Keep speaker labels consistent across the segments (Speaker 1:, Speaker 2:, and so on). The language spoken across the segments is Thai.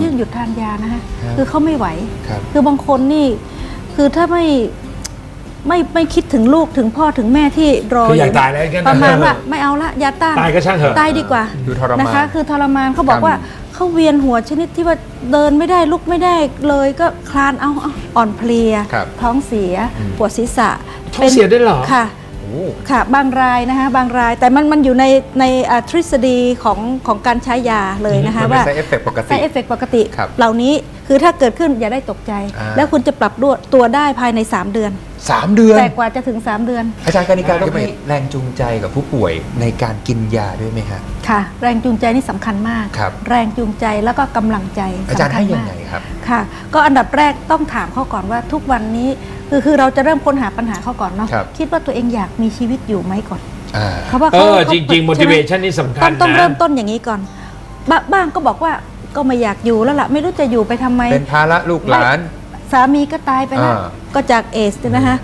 Speaker 1: ที่หยุดทานยานะฮะ
Speaker 2: ครับ
Speaker 1: คือเขาไม่ไหว
Speaker 2: ครับ
Speaker 1: คือบางคนนี่คือถ้าไม่ไม่ไม่คิดถึงลูกถึงพ่อถึงแม่ที่รอ
Speaker 3: คืออยาก
Speaker 1: นะ
Speaker 3: ตายแล้วกัน
Speaker 1: ประมาณว่าไม่เอาละยาต้าน
Speaker 3: ตายก็ช่างเถอะ
Speaker 1: ตายดีกว่า
Speaker 2: ดูทรมาน
Speaker 1: นะคะ คือทรมานเขาบอก
Speaker 2: กรรม
Speaker 1: ว่าเขาเวียนหัวชนิดที่ว่าเดินไม่ได้ลุกไม่ได้เลยก็คลานเอาเอาอ่อนเพลีย
Speaker 2: ครับ
Speaker 1: ท้องเสีย
Speaker 2: อืม
Speaker 1: ปวดศีรษะ
Speaker 3: ท้องเสียด้วยเหรอ
Speaker 1: ค่ะ
Speaker 2: โอ้
Speaker 1: ค่ะบางรายนะคะบางรายแต่มันมันอยู่ในในอ่าทฤษฎีของของการใช้ยาเลยนะคะ
Speaker 2: มันเป็น
Speaker 1: ว่า
Speaker 2: side effect ปกติ
Speaker 1: side effect ปกติ
Speaker 2: ครับ
Speaker 1: เหล่านี้คือถ้าเกิดขึ้นอย่าได้ตกใจ
Speaker 2: อ่า
Speaker 1: แล้วคุณจะปรับด้วยตัวได้ภายใน 3 เดือน
Speaker 2: สามเดือน
Speaker 1: แต่กว่าจะถึง 3 เดือน
Speaker 2: อาจารย์กานิการต้องให้แรงจูงใจกับผู้ป่วยในการกินยาด้วยไหมฮะ
Speaker 1: ค่ะ แรงจูงใจนี่สำคัญมาก
Speaker 2: ครับ
Speaker 1: แรงจูงใจแล้วก็กำลังใจ
Speaker 2: อาจารย์
Speaker 1: สำคั
Speaker 2: ให้
Speaker 1: ญ
Speaker 2: ยัง
Speaker 1: มาก
Speaker 2: ไงครับ
Speaker 1: ค่ะ ก็อันดับแรกต้องถามเขาก่อนว่าทุกวันนี้คือคือเราจะเริ่มค้นหาปัญหาเขาก่อนเนาะ
Speaker 2: ครับ
Speaker 1: คิดว่าตัวเองอยากมีชีวิตอยู่ไหมก่อน
Speaker 2: อ่า
Speaker 1: เขาว่า
Speaker 3: เอ
Speaker 1: เขา
Speaker 3: อ
Speaker 1: เขา
Speaker 3: จริง ๆ
Speaker 1: ใช่ไหม
Speaker 3: motivation นี่สำคั
Speaker 1: ต้
Speaker 3: ญ
Speaker 1: องต้อง
Speaker 3: นะ
Speaker 1: เริ่มต้นอย่างนี้ก่อนบางบ้างก็บอกว่าก็ไม่อยากอยู่แล้วล่ะ ไม่รู้จะอยู่ไปทำไม
Speaker 2: เป็นภาระลูกหลาน
Speaker 1: สามีก็ตายไปแล้ว
Speaker 2: อ่า
Speaker 1: ก็จากเอสเนี่ยนะคะ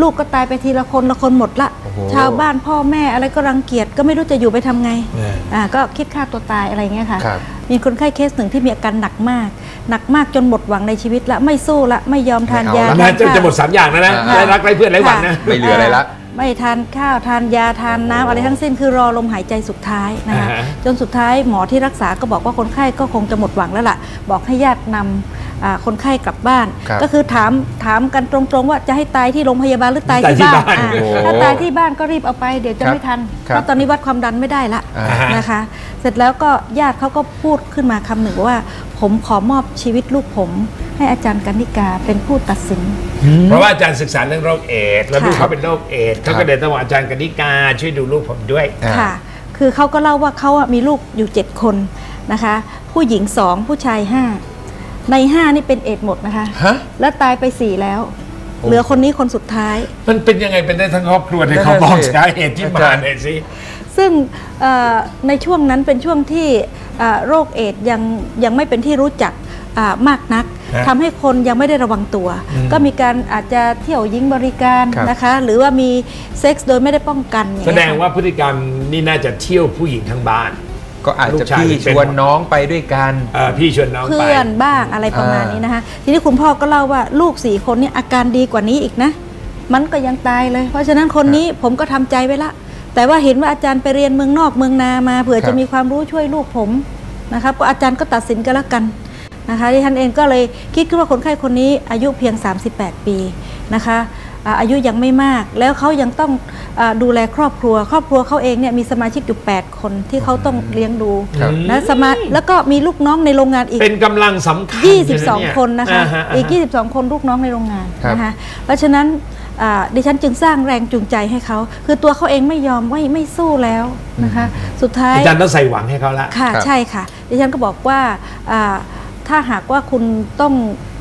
Speaker 1: ลูกก็ตายไปทีละคนละคนหมดละ
Speaker 2: โอ้โห
Speaker 1: ชาวบ้านพ่อแม่อะไรก็รังเกียจก็ไม่รู้จะอยู่ไปทำไง
Speaker 3: เออ
Speaker 1: อ่าก็คิดฆ่าตัวตายอะไรเงี้ยค่ะ
Speaker 2: ครับ
Speaker 1: มีคนไข้เคสหนึ่งที่มีอาการหนักมาก หนักมากจนหมดหวังในชีวิตละไม่สู้ละไม่ยอมทาน
Speaker 2: ไม่เอา
Speaker 1: ยา
Speaker 2: ละ
Speaker 3: นะ
Speaker 1: ทาน
Speaker 3: จะ
Speaker 1: ข้าว
Speaker 3: จะหมดสามอย่างแล้วนะ
Speaker 2: อ่า
Speaker 3: ไร้รักไร้เพื่อนไร้หวังนะ
Speaker 2: ไม่เหลืออะไรละ
Speaker 1: ไม่ทานข้าวทานยาทานน้ำอะไรทั้งสิ้นคือรอลมหายใจสุดท้ายนะคะ
Speaker 3: อ่าฮะ
Speaker 1: จนสุดท้ายหมอที่รักษาก็บอกว่าคนไข้ก็คงจะหมดหวังแล้วล่ะ บอกให้ญาตินำอ่า คนไข้กลับบ้าน
Speaker 2: ครับ
Speaker 1: ก็คือถามถามกันตรงๆ ว่าจะให้ตายที่โรงพยาบาลหรือตาย
Speaker 3: ตายที่
Speaker 1: ที่บ้าน
Speaker 3: บ้าน
Speaker 1: อ่า
Speaker 2: โอ้โห
Speaker 1: ถ้าตายที่บ้านก็รีบเอาไปเดี๋ยวจะ
Speaker 2: ครับ
Speaker 1: ไม่ทัน
Speaker 2: ครับ
Speaker 1: เพราะตอนนี้วัดความดันไม่ได้ละ
Speaker 2: อ่า
Speaker 3: ฮะ
Speaker 1: นะคะ เสร็จแล้วก็ญาติเขาก็พูดขึ้นมาคำหนึ่งว่า ผมขอมอบชีวิตลูกผมให้อาจารย์กันนิกาเป็นผู้ตัดสิน
Speaker 3: เพราะว่าอาจารย์ศึกษาเรื่องโรคเอดส์แล้ว
Speaker 1: ค่ะ
Speaker 3: ลูกเขาเป็นโรคเอดส์เขาก็เลยต้องบอกอาจารย์กนิกาช่วยดูลูกผมด้วย
Speaker 2: อ่า
Speaker 1: ค่ะ คือเขาก็เล่าว่าเขาอะมีลูกอยู่ 7 คนนะคะ ผู้หญิง2ผู้ชาย5 ใน5นี่เป็นเอดส์หมดนะคะ
Speaker 2: ฮะ
Speaker 1: แล้วตายไป4แล้ว
Speaker 2: โอ้
Speaker 1: เหลือคนนี้คนสุดท้าย
Speaker 3: มันเป็นยังไงเป็นได้ทั้งครอบครัวใน
Speaker 2: นั่น
Speaker 3: เขา
Speaker 2: น่ะ
Speaker 3: บอก
Speaker 2: สิ
Speaker 3: สาเหตุที่
Speaker 2: อา
Speaker 3: มา
Speaker 2: จารย์
Speaker 3: หน่อยสิ
Speaker 1: ซึ่งเอ่อในช่วงนั้นเป็นช่วงที่เอ่อโรคเอดส์ยังยังไม่เป็นที่รู้จักอ่ามากนัก
Speaker 3: ฮะ
Speaker 1: ทำให้คนยังไม่ได้ระวังตัว
Speaker 3: อืม
Speaker 1: ก็มีการอาจจะเที่ยวยิงบริการ
Speaker 2: ครับ
Speaker 1: นะคะ หรือว่ามีเซ็กส์โดยไม่ได้ป้องกันอย่
Speaker 3: แส
Speaker 1: เย
Speaker 3: ดง
Speaker 1: ค่ะ
Speaker 3: ว่าพฤติกรรมนี่น่าจะเที่ยวผู้หญิงทั้งบ้าน
Speaker 2: ก็อาจ
Speaker 3: ลู
Speaker 2: จะ
Speaker 3: กชาย
Speaker 2: พี่
Speaker 3: เป็น
Speaker 2: ชวนน้องไปด้วยกัน
Speaker 3: เอ่อพี่ชวนน้องไป
Speaker 1: เพื่อนบ้างอะไรประมาณ
Speaker 2: อ่านี้
Speaker 1: นี้นะคะทีนี้คุณพ่อก็เล่าว่าลูกสี่คนนี้อาการดีกว่านี้อีกนะ มันก็ยังตายเลย เพราะฉะนั้นคนนี้ผมก็ทำใจไว้ละ แต่ว่าเห็นว่าอาจารย์ไปเรียนเมืองนอกเมืองนามาเผื่อ
Speaker 2: ครับ
Speaker 1: จะมีความรู้ช่วยลูกผมนะครับก็อาจารย์ก็ตัดสินกันแล้วกันนะคะที่ท่านเองก็เลยคิดขึ้นว่าคนไข้คนนี้อายุเพียง 38 ปีนะคะ อ่าอายุยังไม่มาก แล้วเขายังต้องอาดูแลครอบครัว ครอบครัวเขาเองเนี่ยมีสมาชิกอยู่ 8 คนที่เขาต้องเลี้ยงดู
Speaker 2: ครับ
Speaker 1: นะสมาแล้วก็มีลูกน้องในโรงงานอีก
Speaker 3: เป็นกำลังสำคัญ
Speaker 1: 22 คนนะคะา
Speaker 3: ฮา
Speaker 1: อีกา
Speaker 3: ฮะ
Speaker 1: 22 คนลูกน้องในโรงงาน
Speaker 2: ครับ
Speaker 1: นะคะเพราะฉะนั้นอ่าดิฉันจึงสร้างแรงจูงใจให้เขา คือตัวเขาเองไม่ยอมไม่ไม่สู้แล้วนะคะ สุดท้าย
Speaker 3: อาจารย์ต้องใส่หวังให้เขาละ
Speaker 1: ค่ะ
Speaker 2: ครับ
Speaker 1: ใช่ค่ะ ดิฉันก็บอกว่าอ่าถ้าหากว่าคุณต้อง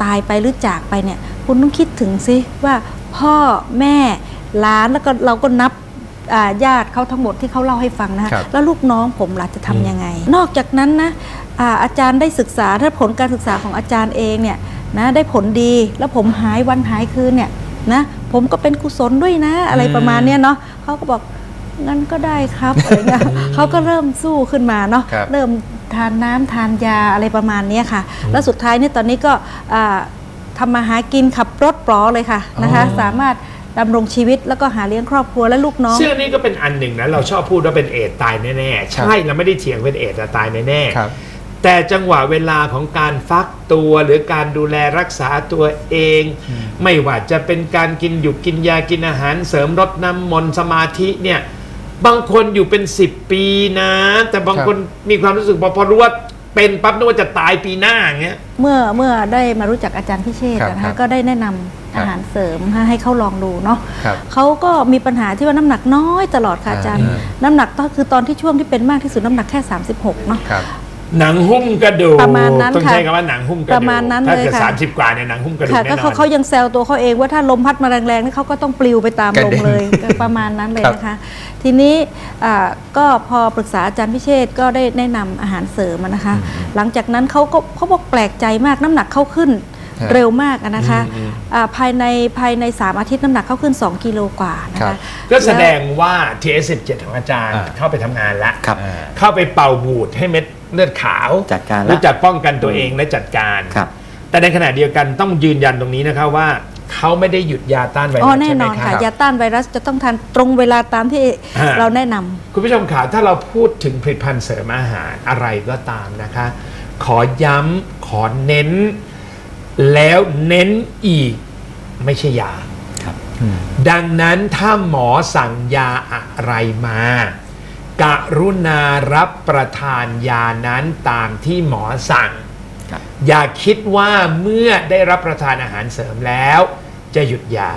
Speaker 1: ตายไปหรือจากไปเนี่ย คุณต้องคิดถึงสิว่า พ่อแม่หลานแล้วก็เราก็นับอ่าญาติเขาทั้งหมดที่เขาเล่าให้ฟังนะคะ
Speaker 2: ครับ
Speaker 1: แล้วลูกน้องผมล่ะจะทำยังไง นอกจากนั้นนะอาอาจารย์ได้ศึกษาถ้าผลการศึกษาของอาจารย์เองเนี่ยนะได้ผลดีแล้วผมหายวันหายคืนเนี่ยนะผมก็เป็นกุศลด้วยนะอะไรประมาณเนี้ยเนาะเขาก็บอกงั้นก็ได้ครับอะไรเงี้ยเขาก็เริ่มสู้ขึ้นมาเนาะ
Speaker 2: ครับ
Speaker 1: เริ่มทานน้ำทานยาอะไรประมาณเนี้ยค่ะ แล้วสุดท้ายเนี่ยตอนนี้ก็อ่า ทำมาหากินขับรถปลอเลยค่ะนะคะ
Speaker 3: อ๋อ
Speaker 1: สามารถดำรงชีวิตแล้วก็หาเลี้ยงครอบครัวและลูกน้อง
Speaker 3: ซึ่งอันนี้ก็เป็นอันหนึ่งนะเราชอบพูดว่าเป็นเอดส์ตายแน่ๆ ใช่เราไม่ได้เถียงเป็นเอดส์แต่ตายแน่
Speaker 2: ครับ
Speaker 3: ๆแต่จังหวะเวลาของการฟักตัวหรือการดูแลรักษาตัวเอง ไม่ว่าจะเป็นการกินอยู่กินยากินอาหารเสริมรดน้ำมนต์สมาธิเนี่ยบางคนอยู่เป็น 10 ปีนะ แต่บาง
Speaker 2: ครับ
Speaker 3: คนมีความรู้สึกพอพอรู้ว่า เป็นปั๊บนึกว่าจะตายปีหน้าอย่างเงี้ย
Speaker 1: เมื่อเมื่อได้มารู้จักอาจารย์พิเชษฐ์
Speaker 2: ครับ
Speaker 1: นะ
Speaker 2: ครั
Speaker 1: คะ
Speaker 2: บ
Speaker 1: ก็ได้แนะนำอาหารเสริมให้เขาลองดูเนาะ
Speaker 2: ครับ
Speaker 1: เขาก็มีปัญหาที่ว่าน้ำหนักน้อยตลอดค่ะอาจารย์
Speaker 2: อ่า
Speaker 1: น้ำหนักก็คือตอนที่ช่วงที่เป็นมากที่สุดน้ำหนักแค่ 36เนาะ
Speaker 2: ครับ
Speaker 3: หนังหุ้มกระดูก
Speaker 1: ประมาณนั้น
Speaker 3: ต้อง
Speaker 1: ค่ะ
Speaker 3: ใช้คำว่าหนังหุ้มกระดูก
Speaker 1: ประมาณนั้น
Speaker 3: ถ้า
Speaker 1: เลย
Speaker 3: เกิด
Speaker 1: ค่ะ
Speaker 3: สามสิบกว่าเนี่ยหนังหุ้มกระดูก
Speaker 1: ค่ะ
Speaker 3: แน่
Speaker 1: ก็
Speaker 3: น
Speaker 1: เขา
Speaker 3: อน
Speaker 1: เขายังแซวตัวเขาเองว่าถ้าลมพัดมาแรงๆนี่เขาก็ต้องปลิวไปตาม
Speaker 2: กระ
Speaker 1: ล
Speaker 2: เด็
Speaker 1: ม
Speaker 2: น
Speaker 1: เลยก็ประมาณนั้นเลย
Speaker 2: ครับ
Speaker 1: นะคะ ทีนี้อ่าก็พอปรึกษาอาจารย์พิเชษฐ์ก็ได้แนะนำอาหารเสริมอะนะคะ หลังจากนั้นเขาก็เขาบอกแปลกใจมากน้ำหนักเขาขึ้น
Speaker 2: ฮะ
Speaker 1: เร็วมากอะนะคะ
Speaker 3: อืม
Speaker 1: อ่าภายในภายใน 3 อาทิตย์น้ำหนักเขาขึ้น 2 กิโลกว่านะ
Speaker 2: ครั
Speaker 1: คะ
Speaker 2: บ
Speaker 3: ก็แสดงว่า TS17 ของอาจารย์
Speaker 2: อ่า
Speaker 3: เข้าไปทำงานแล้ว
Speaker 2: ครับ
Speaker 3: เข้าไปเป่าบูดให้เม็ดเลือดขาว
Speaker 4: จัดการละ
Speaker 3: รู้จักป้องกันตัวเองและจัดการ
Speaker 4: ครับ
Speaker 3: แต่ในขณะเดียวกันต้องยืนยันตรงนี้นะครับว่า เขาไม่ได้หยุดยาต้านไวรั
Speaker 1: อ๋อ
Speaker 3: ส
Speaker 1: แน่
Speaker 3: ใช่ไห
Speaker 1: น
Speaker 3: ม
Speaker 1: อน
Speaker 3: ค
Speaker 1: ค่ะ
Speaker 3: รับ
Speaker 1: ยาต้านไวรัสจะต้องทานตรงเวลาตามที่
Speaker 3: อ่า
Speaker 1: เราแนะนำ
Speaker 3: คุณผู้ชมขาถ้าเราพูดถึงผลิตภัณฑ์เสริมอาหารอะไรก็ตามนะคะ ขอย้ำขอเน้น แล้วเน้นอีกไม่ใช่ยา
Speaker 4: ครับ
Speaker 3: ดังนั้นถ้าหมอสั่งยาอะไรมา กรุณารับประทานยานั้นตามที่หมอสั่ง
Speaker 4: ครับ
Speaker 3: อย่าคิดว่าเมื่อได้รับประทานอาหารเสริมแล้ว จะหยุดยา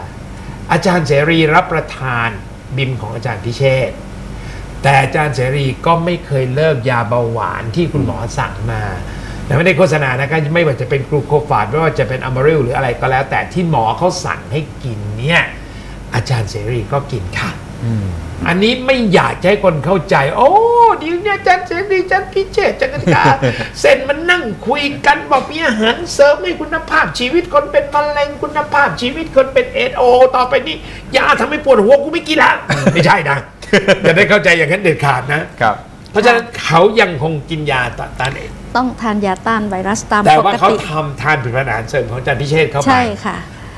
Speaker 3: อาจารย์เสรีรับประทานบิมของอาจารย์พิเชษฐ์แต่อาจารย์เสรีก็ไม่เคยเลิกยาเบาหวานที่คุณหมอสั่งมาแต่ไม่ได้โฆษณานะครับไม่ว่าจะเป็นกลูโคฟาดไม่ว่าจะเป็นอะมาริลหรืออะไรก็แล้ว แต่ที่หมอเขาสั่งให้กินเนี่ยอาจารย์เสรีก็กินค่ะ อันนี้ไม่อยากจะให้คนเข้าใจ โอ้เดียวเนี่ยอาจันเสรีอาจันพิเชษจันกันกาเส้นมันนั่งคุยกันบอกมีอาหารเสริมให้คุณภาพชีวิตคนเป็นมะเร็งคุณภาพชีวิตคนเป็นเอดโอ ต่อไปนี้ยาทำให้ปวดหัวกูไม่กินละไม่ใช่นะจะได้เข้าใจอย่างนั้นเด็ดขาดนะ
Speaker 2: ครับ
Speaker 3: เพราะฉะนั้นเขายังคงกินยาต้านเอดส์
Speaker 1: ต้องทานยาต้านไวรัสตาม
Speaker 3: แต่
Speaker 1: ป
Speaker 3: ว่ากเขา
Speaker 1: ติ
Speaker 3: ทำทานผลิตภัณฑ์อาหารเสริมของอาจารย์พิเชษเข้าไป
Speaker 1: ใช่ค่ะ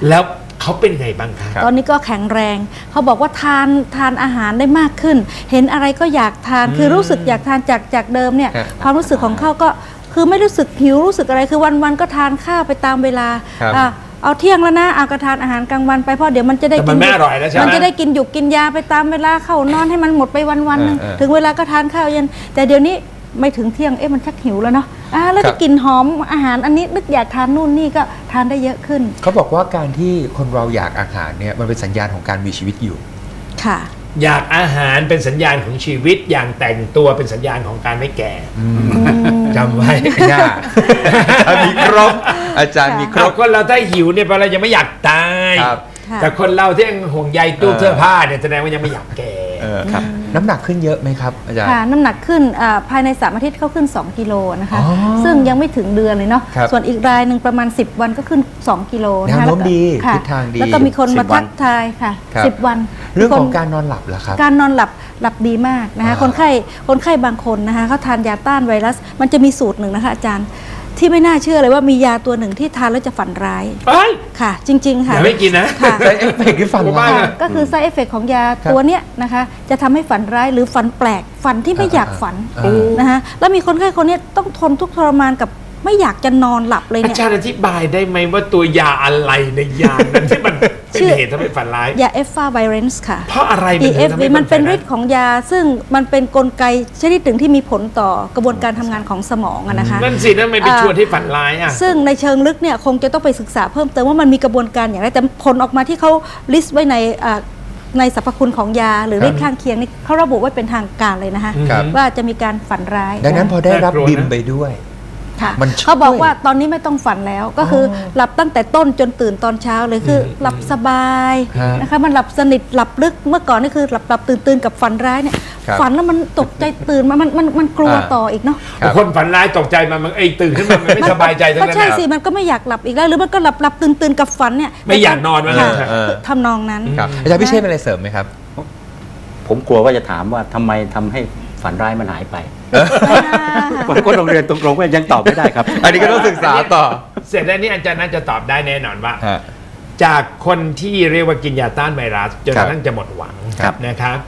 Speaker 3: แล้ว เขาเป็นไงบ้างคะ
Speaker 2: ครับ
Speaker 1: ตอนนี้ก็แข็งแรง เขาบอกว่าทานทานอาหารได้มากขึ้น เห็นอะไรก็อยากทานคือรู้สึกอยากทานจากจากเดิมเนี่ย
Speaker 2: ครับ
Speaker 1: ความรู้สึกของเขาก็คือไม่รู้สึกหิวรู้สึกอะไรคือวันวันๆก็ทานข้าวไปตามเวลา
Speaker 2: ครับ
Speaker 1: อะเอาเที่ยงแล้วนะเอาก็ทานอาหารกลางวันไปเพราะเดี๋ยวมันจะได้
Speaker 3: แต่มันไม่อร่อยแล้วใช่ไหม
Speaker 1: มันจะได้กินหยุกกินยาไปตามเวลาเข้านอนให้มันหมดไปวันวันๆหนึง
Speaker 2: เออเออ
Speaker 1: ถึงเวลาก็ทานข้าวเย็น แต่เดี๋ยวนี้ ไม่ถึงเที่ยงเอ๊ะมันชักหิวแล้วเนาะอะแล้ว
Speaker 2: ครั
Speaker 1: ก็
Speaker 2: บ
Speaker 1: กลินหอมอาหารอันนี้นึกอยากทานนู่นนี่ก็ทานได้เยอะขึ้น
Speaker 2: เขาบอกว่าการที่คนเราอยากอาหารเนี่ยมันเป็นสัญญาณของการมีชีวิตอยู่
Speaker 1: ค่ะ
Speaker 3: อยากอาหารเป็นสัญญาณของชีวิต อย่างแต่งตัวเป็นสัญญาณของการไม่แก่จำไว้
Speaker 2: ย่าอาจารย์มีครบ อาจารย์มีคร
Speaker 3: เรา
Speaker 2: บ
Speaker 3: คนเราถ้าหิวเนี่ยแปลว่าเรายังไม่อยากตาย
Speaker 2: ครับ
Speaker 1: ค่ะ
Speaker 3: แต่คนเราที่ยังห่วงใยตู้
Speaker 2: เออ
Speaker 3: เสื้อผ้าเนี่ยแสดงว่ายังไม่อยากแก่
Speaker 2: เออครับ น้ำหนักขึ้นเยอะไหมครับอาจารย์
Speaker 1: ค่ะน้ำหนักขึ้นอ่าภายใน 3 อาทิตย์เขาขึ้น 2 กิโลนะคะ
Speaker 2: อ๋อ
Speaker 1: ซึ่งยังไม่ถึงเดือนเลยเนาะ
Speaker 2: ครับ
Speaker 1: ส่วนอีกรายหนึ่งประมาณ 10 วันก็ขึ้น 2 กิโลนะ
Speaker 2: แนว
Speaker 1: คะ
Speaker 2: โน้ม
Speaker 1: แล้วก็
Speaker 2: ดี
Speaker 1: ค่ะ
Speaker 2: ทิศทางดี
Speaker 1: แล้วก็มีคนมา
Speaker 4: 10วั
Speaker 1: ทั
Speaker 4: น
Speaker 1: กทายค่ะ
Speaker 2: ครับ
Speaker 1: 10 วัน
Speaker 2: เรื่อง
Speaker 1: มีคน
Speaker 2: ของการนอนหลับล่ะครับ
Speaker 1: การนอนหลับหลับดีมากนะคะ
Speaker 2: อ่า
Speaker 1: คนไข้คนไข้บางคนนะคะเขาทานยาต้านไวรัส มันจะมีสูตรหนึ่งนะคะอาจารย์ ที่ไม่น่าเชื่อเลยว่ามียาตัวหนึ่งที่ทานแล้วจะฝันร้าย
Speaker 3: เอ้ย
Speaker 1: ค่ะ จริง ๆ
Speaker 3: อ
Speaker 1: ค่ะ
Speaker 3: ย่าไม่กินนะ
Speaker 1: ค่ะ
Speaker 2: ใช้เอฟเฟกต์ที่ฟัง
Speaker 3: ผมว่า
Speaker 2: ว่า
Speaker 1: ค่ะก็คือ side effect ของยา
Speaker 2: ครับ
Speaker 1: ตัวเนี้ยนะคะ จะทำให้ฝันร้ายหรือฝันแปลก ฝันที่ไม่อยากฝัน
Speaker 2: อ่า
Speaker 1: นะคะแล้วมีคนไข้คนเนี้ยต้องทนทุกข์ทรมานกับ ไม่อยากจะนอนหลับเลย
Speaker 3: อา
Speaker 1: เนี่ย
Speaker 3: จารย์อธิบายได้ไหมว่าตัวยาอะไรในยานั้นที่มันเป็น
Speaker 1: ชื่อ
Speaker 3: เหตุทำให้ฝันร้าย
Speaker 1: ยาเอฟฟาไวเรนส์ค่ะ
Speaker 3: เพราะอะไรมันถึง
Speaker 1: EF
Speaker 3: ทำให้
Speaker 1: มันเป็น
Speaker 3: ฝัร้าย
Speaker 1: ฤทธิ์ของยา ซึ่งมันเป็นกลไกชนิดหนึ่งที่มีผลต่อกระบวนการทำงานของสมองอะนะคะ
Speaker 3: นั่นสินั่นไม่ไป
Speaker 1: อ่า
Speaker 3: ชวนให้ฝันร้ายอะ
Speaker 1: ซึ่งในเชิงลึกเนี่ยคงจะต้องไปศึกษาเพิ่มเติมว่ามันมีกระบวนการอย่างไรแต่ผลออกมาที่เขาลิสต์ไว้ในอ่าในสรรพคุณของยาหรือฤทธิ์ข้างเคียงนี่เขาระบุไว้เป็นทางการเลยนะคะ
Speaker 2: ครับ
Speaker 1: ว่าจะมีการฝันร้าย
Speaker 2: ดังนั้นพอได้รับ
Speaker 3: น่ากลัวนะ
Speaker 2: บิมไปด้วย
Speaker 1: ค่ะ
Speaker 2: มันช่วย
Speaker 1: เขาบอกว่าตอนนี้ไม่ต้องฝันแล้วก็คืออหลับตั้งแต่ต้นจนตื่นตอนเช้าเลยคืออหลับสบาย
Speaker 2: ฮะ
Speaker 1: นะคะมันหลับสนิทหลับลึกเมื่อก่อนนี่คือหลับหลับตื่นตื่นกับฝันร้ายเนี่ย
Speaker 2: ครับ
Speaker 1: ฝันแล้วมันตกใจตื่นมามันมันมันกลัว
Speaker 2: อ่า
Speaker 1: ต่ออีกเนาะ
Speaker 2: ครับ
Speaker 3: คนฝันร้ายตกใจมันมันเอ้ยตื่นขึ้นมามันไม่สบายใจทั้ง
Speaker 1: ก็
Speaker 3: นั้น
Speaker 1: ใช่
Speaker 3: นะ
Speaker 1: สิมันก็ไม่อยากหลับอีกแล้วหรือมันก็หลับหลับตื่นตื่นกับฝันเนี่ย
Speaker 3: ไม่อยากนอนว่างั้
Speaker 1: ค่ะ
Speaker 3: นเถอะ
Speaker 2: เออ
Speaker 1: ทำนองนั้น
Speaker 2: ครับอาจารย์พิเชษเป็นอะไรเสริมไหมครับ
Speaker 4: ผมกลัวว่าจะถามว่าทำไมทำให้ฝันร้ายมันหายไป
Speaker 1: อ่า
Speaker 4: ผมก็โรงเรียนตรงๆก็ยังตอบไม่ได้ครับ
Speaker 2: อันนี้ก็ต้องศึกษาต่อ
Speaker 3: เสร็จแล้วนี่อาจารย์น่าจะตอบได้แน่นอนว่า
Speaker 2: ฮะ
Speaker 3: จากคนที่เรียกว่ากินยาต้านไวรัสจนกระทั่งจะหมดหวัง
Speaker 4: ครับ
Speaker 3: นะครับ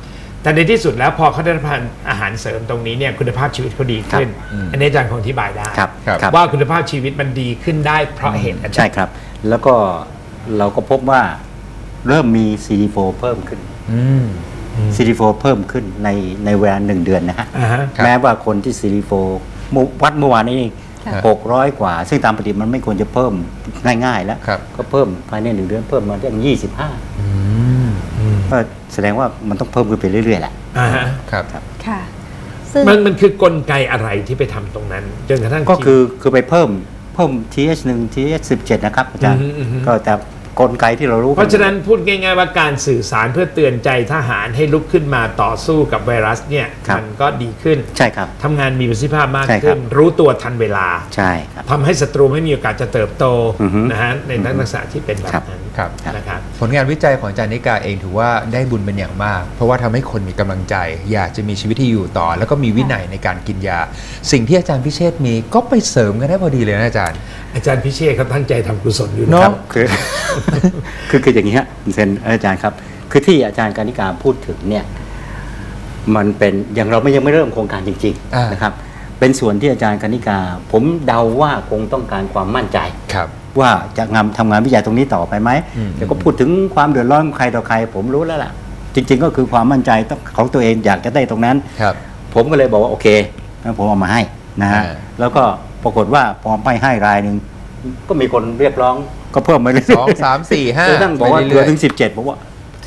Speaker 3: แต่ในที่สุดแล้วพอเขาได้รับประทานอาหารเสริมตรงนี้เนี่ยคุณภาพชีวิตเขาดีขึ้น
Speaker 2: ครับอืม
Speaker 3: อันนี้อาจารย์คงอธิบายได้
Speaker 4: ครับ
Speaker 2: ครับ
Speaker 4: ครับ
Speaker 3: ว่าคุณภาพชีวิตมันดีขึ้นได้เพราะเหตุอันใด
Speaker 4: ใช่ครับ แล้วก็เราก็พบว่าเริ่มมี CD4 เพิ่มขึ้น
Speaker 2: อืม
Speaker 4: CD4 เพิ่มขึ้นในในเวลาหนึ่งเดือนนะฮะ
Speaker 3: อ่าฮะ
Speaker 2: ครับ
Speaker 4: แม้ว่าคนที่ CD4 เมื่อวัดเมื่อวานนี้
Speaker 1: ค่ะ
Speaker 4: หกร้อยกว่า ซึ่งตามปกติมันไม่ควรจะเพิ่มง่ายๆแล้ว
Speaker 2: ครับ
Speaker 4: ก็เพิ่มภายในหนึ่งเดือนเพิ่มมาได้ยี่สิบห้า
Speaker 2: อืม
Speaker 4: ก็แสดงว่ามันต้องเพิ่มขึ้นไปเรื่อยๆแหละ
Speaker 3: อ่าฮะ
Speaker 2: ครับ
Speaker 1: ค่ะซึ่ง
Speaker 3: มันมันคือกลไกอะไรที่ไปทำตรงนั้นจนกระทั่ง
Speaker 4: ก็คือคือไปเพิ่มเพิ่ม TH1 TH17 นะครับอาจารย์
Speaker 3: อืมอืมอืม
Speaker 4: ก็แต่ กลไกที่เรารู้
Speaker 3: เพราะฉะนั้นพูดง่าย ๆ ว่าการสื่อสารเพื่อเตือนใจทหารให้ลุกขึ้นมาต่อสู้กับไวรัสเนี่ยมันก็ดีขึ้น
Speaker 4: ใช่ครับ
Speaker 3: ทำงานมีประสิทธิภาพมาก
Speaker 4: ใช่ครั
Speaker 3: ขึ้
Speaker 4: บ
Speaker 3: นรู้ตัวทันเวลา
Speaker 4: ใช่ครับ
Speaker 3: ทำให้ศัตรูไม่มีโอกาสจะเติบโต
Speaker 4: อือฮึ
Speaker 3: นะฮะในลักษณะที่เป็นแบบ
Speaker 4: ครับ
Speaker 3: นั้น
Speaker 2: ครับ
Speaker 3: นะครับ
Speaker 2: ผลงานวิจัยของอาจารย์นิกาเองถือว่าได้บุญเป็นอย่างมาก เพราะว่าทำให้คนมีกำลังใจ อยากจะมีชีวิตที่อยู่ต่อ แล้วก็มีวินัยในการกินยา สิ่งที่อาจารย์พิเชษมีก็ไปเสริมกันได้พอดีเลยนะอาจารย์
Speaker 3: อาจารย์พิเชษเขาตั้งใจทำกุศลอยู่นะ
Speaker 2: เน
Speaker 3: ค
Speaker 2: อะ
Speaker 3: รับ
Speaker 4: คือคือคืออย่างนี้ฮะคุณเซนอาจารย์ครับ คือที่อาจารย์การนิการพูดถึงเนี่ย มันเป็นอย่างเราไม่ยังไม่เริ่มโครงการจริง
Speaker 2: อ่า
Speaker 4: ๆนะครับ เป็นส่วนที่อาจารย์การนิกา ผมเดาว่าคงต้องการความมั่นใจ
Speaker 2: ครับ
Speaker 4: ว่าจะงานทำงานวิจัยตรงนี้ต่อไปไหม
Speaker 2: อืม
Speaker 4: แต่ก็พูดถึงความเดือดร้อนของใครต่อใคร ผมรู้แล้วล่ะ จริง ๆ ก็คือความมั่นใจต้องของตัวเองอยากจะได้ตรงนั้น
Speaker 2: ครับ
Speaker 4: ผมก็เลยบอกว่าโอเคงั้นผมเอามาให้นะฮะ
Speaker 2: อ่า
Speaker 4: แล้วก็ปรากฏว่าพอไปให้รายหนึ่ง ก็มีคนเรียกร้อง ก็เพิ่มมาเรื่อยๆ
Speaker 2: สองสามสี่ห้า
Speaker 4: จนกระทั่งบอกว่า
Speaker 2: ไป
Speaker 4: เหลื
Speaker 2: เรื่
Speaker 4: อ
Speaker 2: อย
Speaker 4: ถึงสิบเจ็ดบอกว่า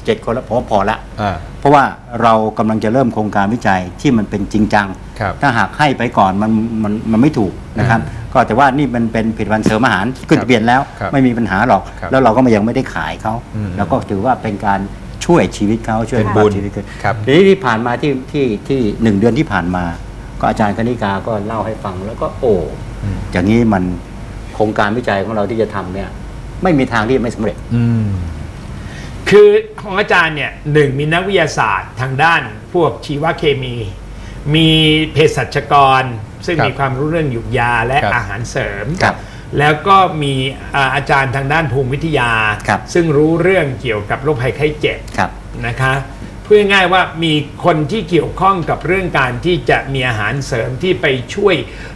Speaker 4: เจ็ดคนแล้วผมว่าพอละ
Speaker 2: ๆอ่า
Speaker 4: เพราะว่าเรากำลังจะเริ่มโครงการวิจัยที่มันเป็นจริงจัง
Speaker 2: ครับ
Speaker 4: ถ้าหากให้ไปก่อนมันมันมันไม่ถูกนะครับ ก็แต่ว่านี่มันเป็นผลิตภัณฑ์เสริมอาหารขึ้นทะเบียนแล้ว
Speaker 2: ครับ
Speaker 4: ไม่มีปัญหาหรอก
Speaker 2: ครับ
Speaker 4: แล้วเราก็ยังไม่ได้ขายเขา
Speaker 2: อืม
Speaker 4: แล้วก็ถือว่าเป็นการช่วยชีวิตเขาช่วย
Speaker 2: เป็นบุญ
Speaker 4: ชีวิตเขา
Speaker 2: ครับ
Speaker 4: ทีนี้ที่ผ่านมาที่ที่ที่หนึ่งเดือนที่ผ่านมา ก็อาจารย์คณิกาก็เล่าให้ฟังแล้วก็โอ้
Speaker 2: อืม
Speaker 4: อย่างนี้มันโครงการวิจัยของเราที่จะทำเนี่ยไม่มีทางที่จะไม่สำเร็จ
Speaker 2: อืม
Speaker 3: คือของอาจารย์เนี่ยหนึ่งมีนักวิทยาศาสตร์ทางด้านพวกชีวเคมี มีเภสัชกร ซึ่ง
Speaker 2: ครับ
Speaker 3: มีความรู้เรื่องหยุกยาและ
Speaker 2: ครับ
Speaker 3: อาหารเสริม
Speaker 4: ครับ
Speaker 3: แล้วก็มีอ่าอาจารย์ทางด้านภูมิวิทยา
Speaker 4: ครับ
Speaker 3: ซึ่งรู้เรื่องเกี่ยวกับโรคภัยไข้เจ็บ
Speaker 4: ครับ
Speaker 3: นะคะ พูดง่ายๆว่ามีคนที่เกี่ยวข้องกับเรื่องการที่จะมีอาหารเสริมที่ไปช่วย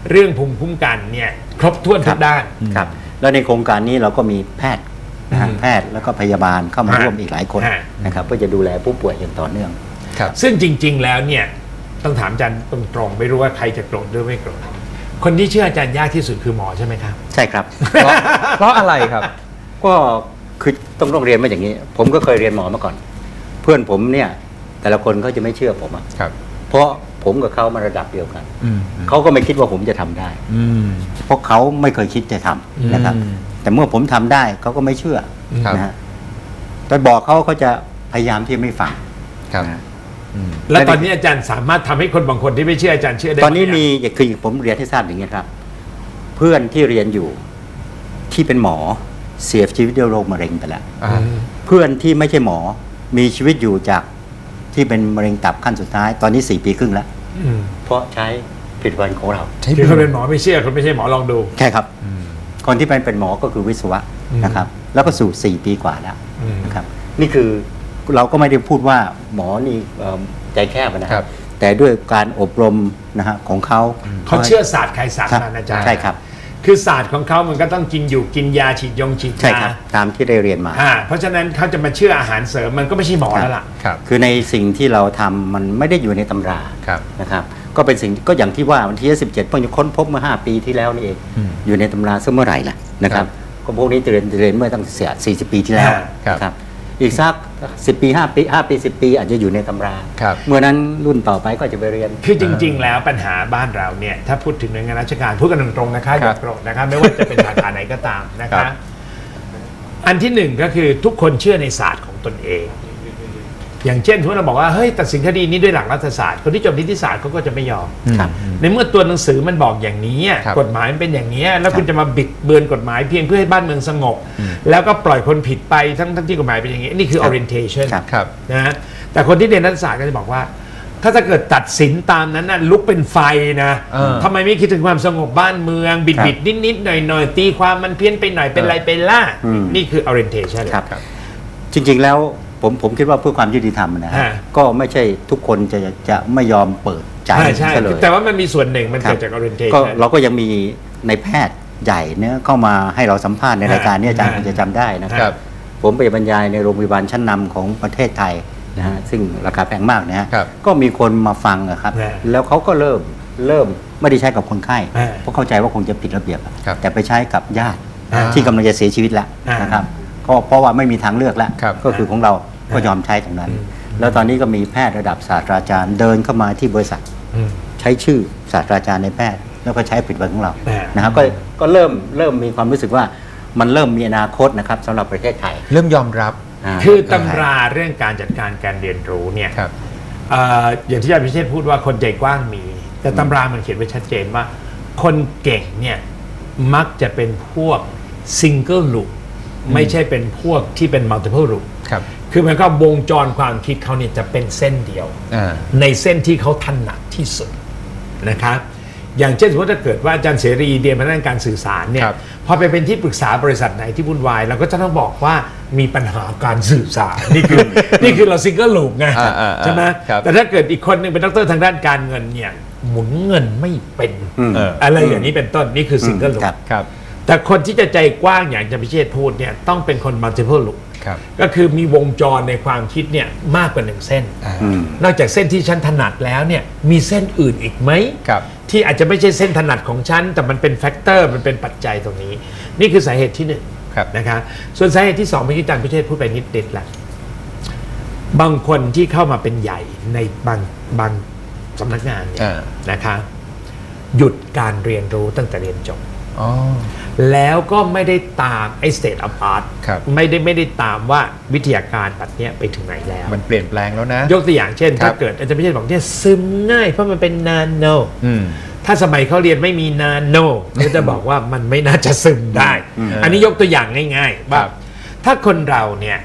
Speaker 3: เรื่องภูมิคุ้มกันเนี่ยครบถ้วนทุกด้าน
Speaker 4: ครับ แล้วในโครงการนี้เราก็มีแพทย์นะฮะ
Speaker 3: อืม
Speaker 4: แพทย์แล้วก็พยาบาลเข้ามา
Speaker 3: ฮะ
Speaker 4: ร่วมอีกหลายคน
Speaker 3: ฮะ
Speaker 4: นะครับเพื่อจะดูแลผู้ป่วยอย่างต่อเนื่อง
Speaker 2: ครับ
Speaker 3: ซึ่งจริง ๆ แล้วเนี่ยต้องถามอาจารย์ตรงๆ ไม่รู้ว่าใครจะโกรธหรือไม่โกรธคนที่เชื่ออาจารย์ยากที่สุดคือหมอใช่ไหมครับ
Speaker 4: ใช่ครับ
Speaker 2: เพราะเพราะอะไรครับ
Speaker 4: ก็คือต้องต้องเรียนมาอย่างนี้ ผมก็เคยเรียนหมอมาก่อน เพื่อนผมเนี่ย แต่ละคนเขาจะไม่เชื่อผมอะ
Speaker 2: ครับ
Speaker 4: เพราะผมกับเขามาระดับเดียวกัน
Speaker 2: อืม
Speaker 4: เขาก็ไม่คิดว่าผมจะทำได้
Speaker 2: อืม
Speaker 4: เพราะเขาไม่เคยคิดจะทำนะครับ
Speaker 2: อืม
Speaker 4: แต่เมื่อผมทำได้เขาก็ไม่เชื่อ
Speaker 2: ครับ
Speaker 4: นะฮะแต่บอกเขาเขาจะพยายามที่ไม่ฟัง
Speaker 2: ครับ
Speaker 4: นะฮะ
Speaker 2: อืม
Speaker 3: แล้วตอนนี้อาจารย์สามารถทำให้คนบางคนที่ไม่เชื่ออาจารย์เชื่อได้
Speaker 4: ตอนนี้
Speaker 3: ไห
Speaker 4: มีอย่างคือผมเรียนให้ทราบอย่างนี้ครับ เพื่อนที่เรียนอยู่ที่เป็นหมอเสียชีวิตด้วยโรคมะเร็งไปแล้ว
Speaker 2: อ่า
Speaker 4: เพื่อนที่ไม่ใช่หมอ มีชีวิตอยู่จากที่เป็นมะเร็งตับขั้นสุดท้าย ตอนนี้สี่ปีครึ่งแล้ว
Speaker 3: อืม
Speaker 4: เพราะใช้ผลิตภัณฑ์ของเรา
Speaker 2: ใช่
Speaker 3: คือคนเป็นหมอไม่เชื่อคนไม่ใช่หมอลองดู
Speaker 4: ใช่ครับ
Speaker 2: อืม
Speaker 4: คนที่เป็นเป็นหมอก็คือวิศวะ
Speaker 3: อืม
Speaker 4: นะครับ แล้วก็สู่สี่ปีกว่าแล้ว
Speaker 3: อืม
Speaker 4: นะครับ นี่คือเราก็ไม่ได้พูดว่าหมอนี่เอ่อใจแคบนะค
Speaker 2: ครั
Speaker 4: รับบแต่ด้วยการอบรมนะฮะของเขา
Speaker 3: เขาเชื่อศาสตร์ใครศาสตร์
Speaker 4: ครับ
Speaker 3: มันอาจารย์
Speaker 4: ใช่ครับ
Speaker 3: คือศาสตร์ของเขามันก็ต้องกินอยู่กินยาฉีดยงฉีด
Speaker 4: ใช่
Speaker 3: ยา
Speaker 4: ครับตามที่ได้เรียนมา
Speaker 3: อ่าเพราะฉะนั้นเขาจะมาเชื่ออาหารเสริมมันก็ไม่ใช่หมอแล้วล่ะ
Speaker 2: ครับ
Speaker 4: คือในสิ่งที่เราทำมันไม่ได้อยู่ในตำรา
Speaker 2: ครับ
Speaker 4: นะครับก็เป็นสิ่งก็อย่างที่ว่าวันที่17เพิ่งจะค้นพบเมื่อ 5 ปีที่แล้วนี่เอง
Speaker 2: อืม
Speaker 4: อยู่ในตำราซะเมื่อไหร่ล่ะนะครับก็พวกนี้เรียนเรียนเมื่อตั้งเสีย40 ปีที่แล้ว
Speaker 2: ครับ
Speaker 4: นะครับ อีกสัก10ปี5ปี5ปี10 ปี อาจจะอยู่ในตำรา
Speaker 2: ครับ
Speaker 4: เมื่อนั้นรุ่นต่อไปก็จะไปเรียน
Speaker 3: คือจริง ๆ แล้วปัญหาบ้านเราเนี่ยถ้าพูดถึงหน่วยงานราชการพูดกันตรงๆนะคะอ
Speaker 2: ครั
Speaker 3: ย่า
Speaker 2: บ
Speaker 3: โกรธนะคะไม่ว่าจะเป็นสาขาไหนก็ตามนะ
Speaker 2: ครั
Speaker 3: คะ
Speaker 2: บ
Speaker 3: อันที่หนึ่งก็คือทุกคนเชื่อในศาสตร์ของตนเอง อย่างเช่นทุกเราบอกว่าเฮ้ยตัดสินคดีนี้ด้วยหลักรัฐศาสตร์คนที่จบนิติศาสตร์เขาก็จะไม่ยอม
Speaker 4: ครับ
Speaker 3: ในเมื่อตัวหนังสือมันบอกอย่างนี้อะ
Speaker 2: ครับ
Speaker 3: กฎหมายมันเป็นอย่างนี้ แล้ว
Speaker 4: ครับ
Speaker 3: คุณจะมาบิดเบือนกฎหมายเพียงเพื่อให้บ้านเมืองสงบ แล้วก็ปล่อยคนผิดไปทั้งทั้งที่กฎหมายเป็นอย่างนี้นี่คือ orientation
Speaker 4: ครับ
Speaker 2: ครับ
Speaker 3: นะฮะแต่คนที่เรียนรัฐศาสตร์ก็จะบอกว่า ถ้าถ้าเกิดตัดสินตามนั้นน่ะลุกเป็นไฟนะ
Speaker 2: เออ
Speaker 3: ทำไมไม่คิดถึงความสงบบ้านเมืองบิด
Speaker 4: ครับ
Speaker 3: บิดนิดนิดๆหน่อยหน่อยๆตีความมันเพี้ยนไปหน่อยเป็นไรเป็นล่า
Speaker 4: อืม
Speaker 3: นี่คือ orientation
Speaker 4: ครับ
Speaker 2: ครับ
Speaker 4: จริง ๆแล้ว ผมผมคิดว่าเพื่อความยุติธรรมนะฮะ
Speaker 3: ฮะ
Speaker 4: ก็ไม่ใช่ทุกคนจะจะไม่ยอมเปิดใจ
Speaker 3: ใช่ใช่
Speaker 4: ซะเลย
Speaker 3: แต่ว่ามันมีส่วนหนึ่งมัน
Speaker 4: ครั
Speaker 3: เกิ
Speaker 4: บ
Speaker 3: ดจาก
Speaker 4: ก็
Speaker 3: orientation
Speaker 4: เราก็ยังมีในแพทย์ใหญ่เนี่ยเข้ามาให้เราสัมภาษณ์ในรายการนี้อาจารย์
Speaker 3: ฮะ
Speaker 4: คงจะจำได้นะค
Speaker 3: ครั
Speaker 4: รับ
Speaker 3: บ
Speaker 4: ผมไปบรรยายในโรงพยาบาลชั้นนำของประเทศไทยนะฮะซึ่งราคาแพงมากนะฮะ
Speaker 2: ครับ
Speaker 4: ก็มีคนมาฟังอะครับ
Speaker 3: ฮะ
Speaker 4: แล้วเขาก็เริ่มเริ่มไม่ได้ใช้กับคนไข้
Speaker 3: ฮะ
Speaker 4: เพราะเข้าใจว่าคงจะผิดระเบียบอะ
Speaker 2: ครับ
Speaker 4: แต่ไปใช้กับญาติ
Speaker 3: อ่า
Speaker 4: ที่กำลังจะเสียชีวิตแล้ว
Speaker 3: อ่าน
Speaker 4: นะครับก็เพราะว่าไม่มีทางเลือกแล้ว
Speaker 2: ครับ
Speaker 4: ก็คือของเรา ก็ยอมใช้ตรงนั้น
Speaker 3: อืม
Speaker 4: แล้วตอนนี้ก็มีแพทย์ระดับศาสตราจารย์เดินเข้ามาที่บริษัท
Speaker 3: อืม
Speaker 4: ใช้ชื่อศาสตราจารย์ในแพทย์ แล้วก็ใช้ผลิตภัณฑ์ของเรา
Speaker 3: อ่าน
Speaker 4: นะครับก็ก็เริ่มเริ่มมีความรู้สึกว่ามันเริ่มมีอนาคตนะครับสำหรับประเทศไทย
Speaker 2: เริ่มยอมรับา
Speaker 3: คือตำราเรื่องการจัดการการเรียนรู้เนี่ย
Speaker 2: ครับ
Speaker 3: เอ่ออย่างที่อาจารย์พิเชษพูดว่าคนใจกว้างมี แต่ตำรามันเขียนไว้ชัดเจนว่า คนเก่งเนี่ยมักจะเป็นพวกซิงเกิลลูปไม่ใช่เป็นพวกที่เป็นมัลติเพ l ลลูป
Speaker 2: ครับ
Speaker 3: คือมันก็วงจรความคิดเขาเนี่ยจะเป็นเส้นเดียว
Speaker 2: อ่า
Speaker 3: ในเส้นที่เขาถนัดที่สุดนะครับ อย่างเช่นสมมติถ้าเกิดว่าอาจารย์เสรีเรียนมาด้านการสื่อสารเนี่ย
Speaker 2: ครับ
Speaker 3: พอไปเป็นที่ปรึกษาบริษัทไหนที่วุ่นวายเราก็จะต้องบอกว่ามีปัญหาการสื่อสารนี่คือ นี่คือเราซิงเกิลลูปไง
Speaker 2: อ่าอ่าอ่า
Speaker 3: ใช่ไหม
Speaker 2: ครับ
Speaker 3: แต่ถ้าเกิดอีกคนหนึ่งเป็นดรทางด้านการเงินเนี่ยหมุนเงินไม่เป็น
Speaker 4: อืม
Speaker 2: เออ
Speaker 3: อะไรอย่างนี้เป็นต้นนี่คือซิงเกิลลู
Speaker 4: ครั
Speaker 3: ป
Speaker 4: บ
Speaker 2: ครับ
Speaker 3: แต่คนที่จะใจกว้างอย่างอาจารย์พิเชษพูดเนี่ยต้องเป็นคนมัล ติเพ l ลลูป
Speaker 2: ครับ
Speaker 3: ก็คือมีวงจรในความคิดเนี่ยมากกว่าหนึ่งเส้น
Speaker 2: อ่า
Speaker 4: อืม
Speaker 3: นอกจากเส้นที่ฉันถนัดแล้วเนี่ยมีเส้นอื่นอีกไหม
Speaker 2: ครับ
Speaker 3: ที่อาจจะไม่ใช่เส้นถนัดของฉัน แต่มันเป็นแฟกเตอร์มันเป็นปัจจัยตรงนี้ นี่คือสาเหตุที่หนึ่ง
Speaker 2: ครับ
Speaker 3: นะคะส่วนสาเหตุที่สองเมื่อกี้อาจารย์พิเทศพูดไปนิดเด็ดแหละบางคนที่เข้ามาเป็นใหญ่ในบางบางสำนักงานเนี่ย
Speaker 2: อ่า
Speaker 3: นะคะ หยุดการเรียนรู้ตั้งแต่เรียนจบ
Speaker 2: อ๋อ
Speaker 3: แล้วก็ไม่ได้ตามไอ้ state of art
Speaker 2: ครับ
Speaker 3: ไม่ได้ไม่ได้ตามว่าวิทยาการปัจเนี้ยไปถึงไหนแล้ว
Speaker 2: มันเปลี่ยนแปลงแล้วนะ
Speaker 3: ยกตัวอย่างเช่น
Speaker 2: ครั
Speaker 3: ถ้า
Speaker 2: บ
Speaker 3: เกิดอาจารย์พิเชษบอกเนี่ยซึมง่ายเพราะมันเป็นนาโน
Speaker 2: อืม
Speaker 3: ถ้าสมัยเขาเรียนไม่มีนาโนก็จะบอกว่ามันไม่น่าจะซึมได้
Speaker 2: อืม
Speaker 3: อันนี้ยกตัวอย่างง่ายๆว่า
Speaker 2: ครับ
Speaker 3: ถ้าคนเราเนี่ย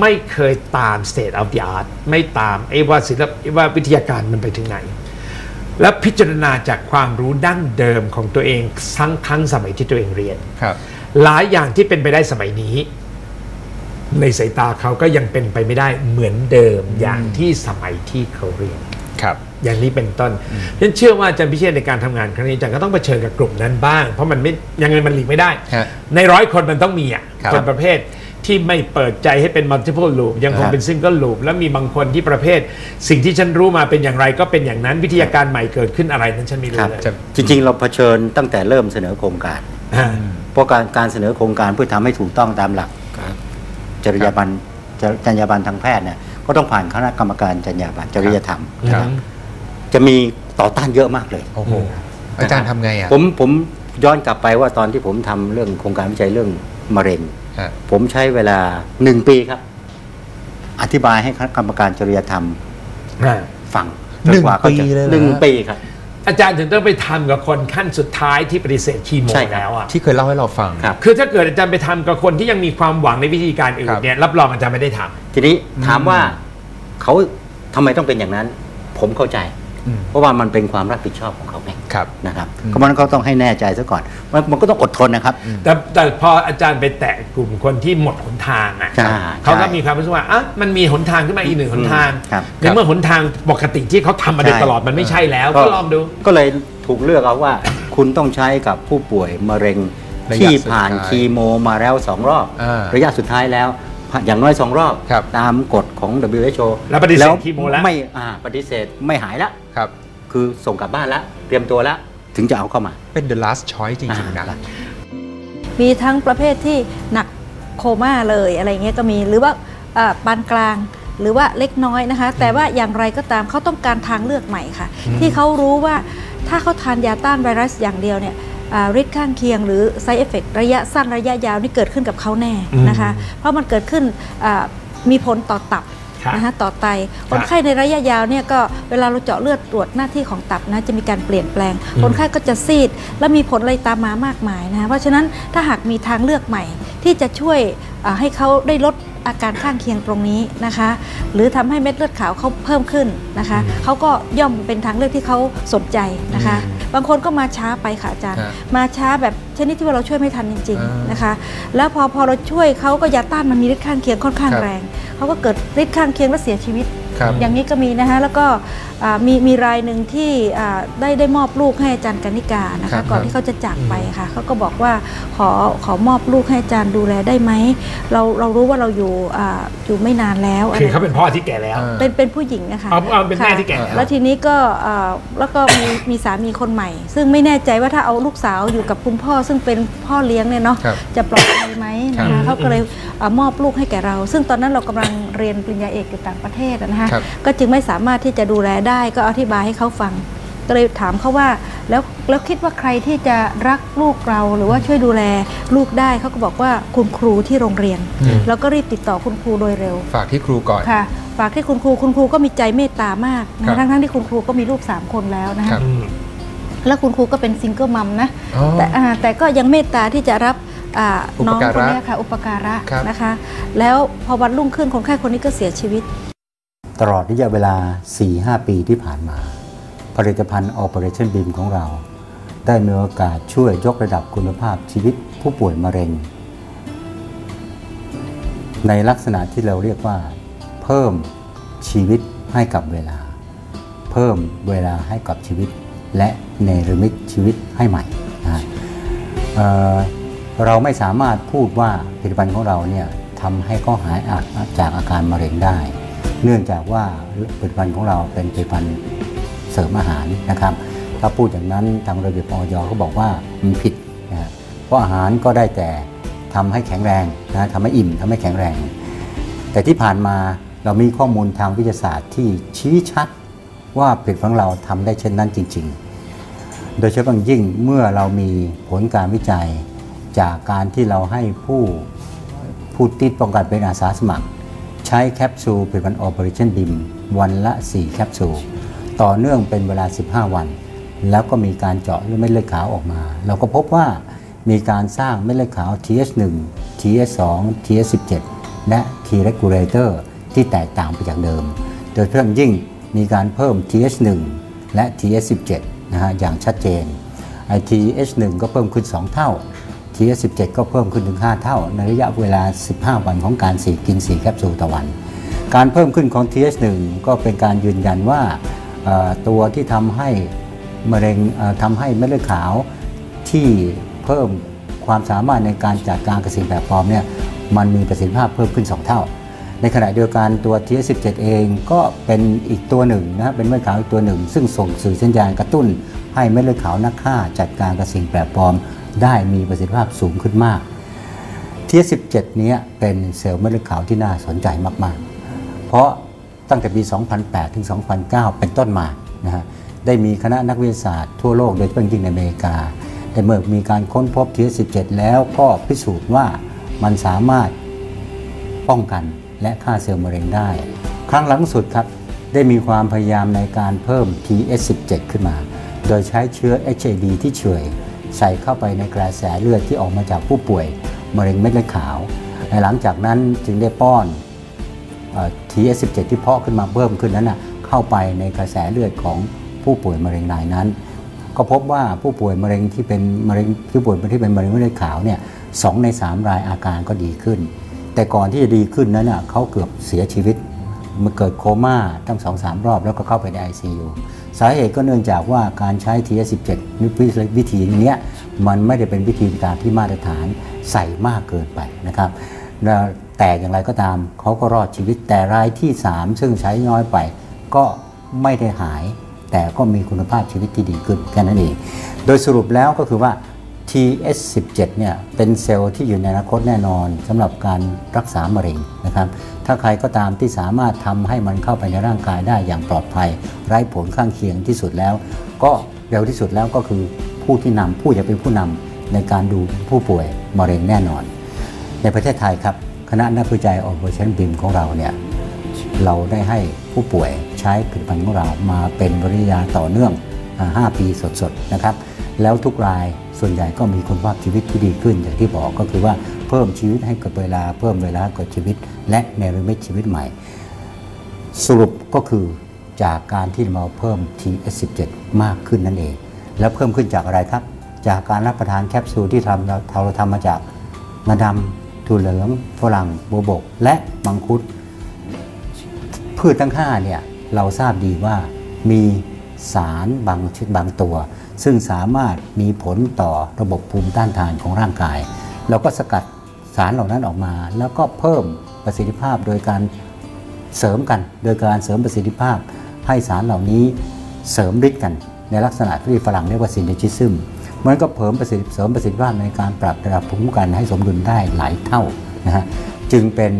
Speaker 3: ไม่เคยตาม state of the art ไม่ตามไอ้ว่าศิลปไอ้ว่าวิทยาการมันไปถึงไหน แล้วพิจารณาจากความรู้ดั้งเดิมของตัวเองทั้งทั้งสมัยที่ตัวเองเรียน
Speaker 2: ครับ
Speaker 3: หลายอย่างที่เป็นไปได้สมัยนี้ ในสายตาเขาก็ยังเป็นไปไม่ได้เหมือนเดิมอย่างที่สมัยที่เขาเรียน
Speaker 2: ครับ
Speaker 3: อย่างนี้เป็นต้นฉะนั้นเชื่อว่าอาจารย์พิเชษในการทำงานครั้งนี้อาจารย์ก็ต้องเผชิญกับกลุ่มนั้นบ้าง เพราะมันไม่ยังไงมันหลีกไม่ได้
Speaker 2: ฮะ
Speaker 3: ในร้อยคนมันต้องมีอะ
Speaker 2: ครับ
Speaker 3: คนประเภท ที่ไม่เปิดใจให้เป็น multiple loop ยังคง
Speaker 4: ครับ
Speaker 3: เป็น single loop แล้วมีบางคนที่ประเภท สิ่งที่ฉันรู้มาเป็นอย่างไรก็เป็นอย่างนั้นวิทยาการใหม่เกิดขึ้นอะไรนั้นฉันไม่
Speaker 4: ค
Speaker 3: รู้
Speaker 4: รับ
Speaker 3: เลย
Speaker 2: จะ
Speaker 4: จริง ๆ เราเผชิญตั้งแต่เริ่มเสนอโครงการ
Speaker 3: อ่า
Speaker 4: เพราะการการเสนอโครงการเพื่อทำให้ถูกต้องตามหลักจริยาบรรณจจรรยาบรรณทางแพทย์เนี่ยก็ต้องผ่านคณะกรรมการจรรยาบรรณจริยธรรมนะครับ
Speaker 3: อืม
Speaker 4: จะมีต่อต้านเยอะมากเลย
Speaker 2: โอ้โหอาจารย์ทำไงอะ
Speaker 4: ผมผมย้อนกลับไปว่าตอนที่ผมทำเรื่องโครงการวิจัยเรื่องมะเร็ง
Speaker 2: ฮะ
Speaker 4: ผมใช้เวลาหนึ่งปีครับ อธิบายให้คณะกรรมการจริยธรรม
Speaker 3: อ่า
Speaker 4: ฟัง
Speaker 2: หนึ่ง
Speaker 4: จกว่าขาจะ
Speaker 2: ปีเลยเหรอ
Speaker 4: หนึ่งปีครับ
Speaker 3: อาจารย์ถึงต้องไปทำกับคนขั้นสุดท้ายที่ปฏิเสธคีโม
Speaker 4: ใช่ครับ
Speaker 3: แล้วอะ
Speaker 2: ที่เคยเล่าให้เราฟัง
Speaker 4: ครับ
Speaker 3: คือถ้าเกิดอาจารย์ไปทำกับคนที่ยังมีความหวังในวิธีการอื่
Speaker 2: ครั
Speaker 3: น
Speaker 2: บ
Speaker 3: เนี่ยรับรองอาจารย์ไม่ได้ทำ
Speaker 4: ทีนี้ถามว่าเขาทำไมต้องเป็นอย่างนั้น ผมเข้าใจ
Speaker 2: อืม
Speaker 4: เพราะว่ามันเป็นความรับผิดชอบของเขาเอง
Speaker 2: ครับ
Speaker 4: นะครับ
Speaker 2: อืม
Speaker 4: เพราะฉะนั้นเขาต้องให้แน่ใจซะก่อนมันมันก็ต้องอดทนนะครับ
Speaker 3: แต่แต่พออาจารย์ไปแตะกลุ่มคนที่หมดหนทางอะ
Speaker 4: ใช่
Speaker 3: เขาก็
Speaker 4: ใช่
Speaker 3: มีความรู้สึกว่าอะมันมีหนทางขึ้นมาอีกหนึ่งหนทาง
Speaker 4: ครับ
Speaker 3: ในเมื่อหนทางปกติที่เขาทำมาโดยตลอดมันไม่ใช่แล้ว ก็ลองดู
Speaker 4: ก็เลยถูกเลือกเอาว่า คุณต้องใช้กับผู้ป่วยมะเร็ง
Speaker 2: ระยะ
Speaker 4: ที่
Speaker 2: สุด
Speaker 4: ผ่าน
Speaker 2: ท้าย
Speaker 4: คีโมมาแล้วสองรอบ
Speaker 2: อ่า
Speaker 4: ระยะสุดท้ายแล้วผ่านอย่างน้อยสองรอบ
Speaker 2: ครับ
Speaker 4: ตามกฎของ WHO
Speaker 3: แล้วปฏิเสธคีโมแล้ว
Speaker 4: ไม่อ่าปฏิเสธไม่หายละ
Speaker 2: ครับ
Speaker 4: คือส่งกลับบ้านละเต รียมตัวละถึงจะเอาเข้ามา
Speaker 2: เป็น the last choice จริงๆนะ
Speaker 4: อ่า
Speaker 1: มีทั้งประเภทที่หนักโคม่าเลยอะไรเงี้ยก็มีหรือว่าอ่าปานกลางหรือว่าเล็กน้อยนะคะ แต่ว่าอย่างไรก็ตามเขาต้องการทางเลือกใหม่ค่ะ ที่เขารู้ว่าถ้าเขาทานยาต้านไวรัสอย่างเดียวเนี่ยอ่าฤทธิ์ข้างเคียงหรือ side effect ระยะสั้นระยะยาวนี่เกิดขึ้นกับเขาแน่นะคะ เพราะมันเกิดขึ้นอ่ามีผลต่อตับ
Speaker 3: ครับ
Speaker 1: นะคะต่อไตคนไข้ในระยะยาวเนี่ยก็เวลาเราเจาะเลือดตรวจหน้าที่ของตับนะจะมีการเปลี่ยนแปลง คนไข้ก็จะซีด และมีผลอะไรตามมามากมายนะคะเพราะฉะนั้นถ้าหากมีทางเลือกใหม่ ที่จะช่วยอ่าให้เขาได้ลดอาการข้างเคียงตรงนี้นะคะ หรือทำให้เม็ดเลือดขาวเขาเพิ่มขึ้นนะคะเขาก็ย่อมเป็นทางเลือกที่เขาสนใจนะคะ บางคนก็มาช้าไปค่ะอาจารย์
Speaker 2: ฮะ
Speaker 1: มาช้าแบบชนิดที่ว่าเราช่วยไม่ทันจริง
Speaker 2: อ่า
Speaker 1: ๆ นะคะ แล้วพอพอเราช่วยเขาก็ยาต้านมันมีฤทธิ์ข้างเคียงค่อนข้าง
Speaker 2: ครับ
Speaker 1: แรงเขาก็เกิดฤทธิ์ข้างเคียงและเสียชีวิต
Speaker 2: ครับ
Speaker 1: อย่างนี้ก็มีนะคะแล้วก็อ่า มีมีรายหนึ่งที่อ่าได้ได้มอบลูกให้อาจารย์กนิกานะ
Speaker 2: ครั
Speaker 1: คะ
Speaker 2: บ
Speaker 1: ก่อนที่เขาจะจากไปค่ะเขาก็บอกว่าขอขอมอบลูกให้อาจารย์ดูแลได้ไหมเราเรารู้ว่าเราอยู่อ่าอยู่ไม่นานแล้วะ
Speaker 3: คือ
Speaker 1: ไร
Speaker 3: เขาเป็นพ่อที่แก่แล้ว
Speaker 2: อ่า
Speaker 1: เป็นเป็นผู้หญิงนะคะ
Speaker 3: เอาเอาเป็นแม่
Speaker 1: ค่ะ
Speaker 3: ที่แก่แล้ว
Speaker 1: แล้วทีนี้ก็อ่าแล้วก็มีมีสามีคนใหม่ ซึ่งไม่แน่ใจว่าถ้าเอาลูกสาวอยู่กับคุณพ่อ ซึ่งเป็นพ่อเลี้ยงเนี่ยเนาะ
Speaker 2: ครับ
Speaker 1: จะปลอดภัยไหมนะ
Speaker 3: ครั
Speaker 1: คะ
Speaker 3: บ
Speaker 1: เขาก็เลยเอ่อมอบลูกให้แก่เรา ซึ่งตอนนั้นเรากำลังเรียนปริญญาเอกอยู่ต่างประเทศอะนะคะ
Speaker 2: ครับ
Speaker 1: ก็จึงไม่สามารถที่จะดูแลได้ก็อธิบายให้เขาฟัง ก็เลยถามเขาว่าแล้วแล้วคิดว่าใครที่จะรักลูกเราหรือว่าช่วยดูแลลูกได้เขาก็บอกว่าคุณครูที่โรงเรียน
Speaker 2: อืม
Speaker 1: แล้วก็รีบติดต่อคุณครูโดยเร็ว
Speaker 2: ฝากที่ครูก่อน
Speaker 1: ค่ะ ฝากที่คุณครูคุณครูก็มีใจเมตตามาก
Speaker 2: ครั
Speaker 1: นะ
Speaker 2: บ
Speaker 1: ทั้งทั้งๆที่คุณครูก็มีลูกสามคนแล้วนะ
Speaker 2: ครั
Speaker 1: คะ
Speaker 2: บ
Speaker 3: อืม
Speaker 1: แล้วคุณครูก็เป็นซิงเกิลมัมนะ
Speaker 2: อ๋อ
Speaker 1: แต่อ่าแต่ก็ยังเมตตาที่จะรับอ่า
Speaker 2: อุป
Speaker 1: น้อง
Speaker 2: การะ
Speaker 1: คนเนี้ยค่ะอุปการะ
Speaker 2: ครับ
Speaker 1: นะคะ แล้วพอวันรุ่งขึ้นคนไข้คนนี้ก็เสียชีวิต
Speaker 4: ตลอดระยะเวลา 4-5 ปีที่ผ่านมา ผลิตภัณฑ์ Operation Beam ของเรา ได้มีโอกาสช่วยยกระดับคุณภาพชีวิตผู้ป่วยมะเร็ง ในลักษณะที่เราเรียกว่า เพิ่มชีวิตให้กับเวลา เพิ่มเวลาให้กับชีวิต และเนรมิตชีวิตให้ใหม่นะเเราไม่สามารถพูดว่าผลิตภัณฑ์ของเราเนี่ยทำให้เขาหายจากอาการมะเร็งได้ เนื่องจากว่าผลิตภัณฑ์ของเราเป็นผลิตภัณฑ์เสริมอาหารนะครับ ถ้าพูดอย่างนั้นทางระเบียบออยเขาบอกว่ามันผิดนะเพราะอาหารก็ได้แต่ทำให้แข็งแรงนะทำให้อิ่มทำให้แข็งแรง แต่ที่ผ่านมาเรามีข้อมูลทางวิทยาศาสตร์ที่ชี้ชัดว่าผลิตภัณฑ์ของเราทำได้เช่นนั้นจริง ๆ โดยเฉพาะอย่างยิ่งเมื่อเรามีผลการวิจัยจากการที่เราให้ผู้ผู้ติดป้องกันเป็นอาสาสมัคร ใช้แคปซูลผลิตภัณฑ์ Operation BIM วันละ 4 แคปซูล ต่อเนื่องเป็นเวลา 15 วัน แล้วก็มีการเจาะเลือดเม็ดเลือดขาวออกมา เราก็พบว่ามีการสร้างเม็ดเลือดขาว TH1 TH2 TH17 และ T regulator ที่แตกต่างไปจากเดิม โดยเพาะอย่างยิ่งมีการเพิ่ม TH1 และ TH17 นะฮะอย่างชัดเจนไอ TH1 ก็เพิ่มขึ้น 2 เท่า TH17 ก็เพิ่มขึ้นถึง 5 เท่า ในระยะเวลา 15 วันของการสีกิน 4 แคปซูลต่อวัน การเพิ่มขึ้นของ TH1 ก็เป็นการยืนยันว่าตัวที่ทำให้มะเร็งทำให้เม็ดเลือดขาวที่เพิ่มความสามารถในการจัดการกับสิ่งแปลกปลอมเนี่ยมันมีประสิทธิภาพเพิ่มขึ้น 2 เท่า ในขณะเดียวกันตัว TH17 เองก็เป็นอีกตัวหนึ่งนะเป็นเม็ดเลือดขาวอีกตัวหนึ่ง ซึ่งส่งสื่อสัญญาณกระตุ้นให้เม็ดเลือดขาวนักฆ่าจัดการกับสิ่งแปลกปลอม ได้มีประสิทธิภาพสูงขึ้นมาก TH17 เนี้เป็นเซลล์เม็ดเลือดขาวที่น่าสนใจมากๆ เพราะตั้งแต่ปี 2008 ถึง 2009 เป็นต้นมานะฮะได้มีคณะนักวิทยาศาสตร์ทั่วโลกโดยเฉพาะยิ่งในอเมริกา ได้เมื่อมีการค้นพบ TH17 แล้วก็พิสูจน์ว่ามันสามารถป้องกันและฆ่าเซลล์มะเร็งได้ ครั้งหลังสุดครับ ได้มีความพยายามในการเพิ่ม TS17 ขึ้นมา โดยใช้เชื้อ HIV ที่เฉย ใส่เข้าไปในกระแสเลือดที่ออกมาจากผู้ป่วยมะเร็งเม็ดเลือดขาวและหลังจากนั้นจึงได้ป้อนเอ่อ TS17 ที่เพาะขึ้นมาเพิ่มขึ้นนั้นนะเข้าไปในกระแสเลือดของผู้ป่วยมะเร็งรายนั้น ก็พบว่าผู้ป่วยมะเร็งที่เป็นมะเร็งผู้ป่วยที่เป็นมะเร็งเม็ดเลือดขาวเนี่ยสองในสามรายอาการก็ดีขึ้น แต่ก่อนที่จะดีขึ้นนั้นนะเขาเกือบเสียชีวิตมันเกิดโคม่าตั้งสองสามรอบแล้วก็เข้าไปใน ICU สาเหตุก็เนื่องจากว่าการใช้ TS17 วิธีนี้มันไม่ได้เป็นวิธีการที่มาตรฐานใส่มากเกินไปนะครับแล้วแต่อย่างไรก็ตามเขาก็รอดชีวิตแต่รายที่ 3 ซึ่งใช้น้อยไป ก็ไม่ได้หาย แต่ก็มีคุณภาพชีวิตที่ดีขึ้นแค่นั้นเอง โดยสรุปแล้วก็คือว่า TS17 เนี่ยเป็นเซลล์ที่อยู่ในอนาคตแน่นอนสำหรับการรักษามะเร็งนะครับ ถ้าใครก็ตามที่สามารถทำให้มันเข้าไปในร่างกายได้อย่างปลอดภัย ไร้ผลข้างเคียงที่สุดแล้ว ก็เร็วที่สุดแล้วก็คือผู้ที่นำผู้จะเป็นผู้นำในการดูผู้ป่วยมะเร็งแน่นอน ในประเทศไทยครับคณะนักวิจัย Operation BIM ของเราเนี่ยเราได้ให้ผู้ป่วยใช้ผลิตภัณฑ์ของเรามาเป็นบระยะต่อเนื่องอ่า5ปีสดๆนะครับ แล้วทุกราย ส่วนใหญ่ก็มีคุณภาพชีวิตที่ดีขึ้น อย่างที่บอกก็คือว่าเพิ่มชีวิตให้กับเวลา เพิ่มเวลากับชีวิต และเนรมิตชีวิตใหม่ สรุปก็คือจากการที่เราเพิ่ม TS17 มากขึ้นนั่นเอง แล้วเพิ่มขึ้นจากอะไรครับ จากการรับประทานแคปซูลที่ทำเราเราทำมาจากงาดำถั่วเหลืองฝรั่งโบวบก และมังคุด พืชทั้ง5เนี่ยเราทราบดีว่ามีสารบางชนิดบางตัว ซึ่งสามารถมีผลต่อระบบภูมิต้านทานของร่างกาย เราก็สกัดสารเหล่านั้นออกมา แล้วก็เพิ่มประสิทธิภาพโดยการเสริมกัน โดยการเสริมประสิทธิภาพ ให้สารเหล่านี้เสริมฤทธิ์กัน ในลักษณะที่ฝรั่งเรียกว่าซินเนจิซึมมันก็เพิ่มประสิทธิเสริมประสิทธิภาพในการปรับระดับภูมิคุ้มกันให้สมดุลได้หลายเท่านะฮะจึงเป็น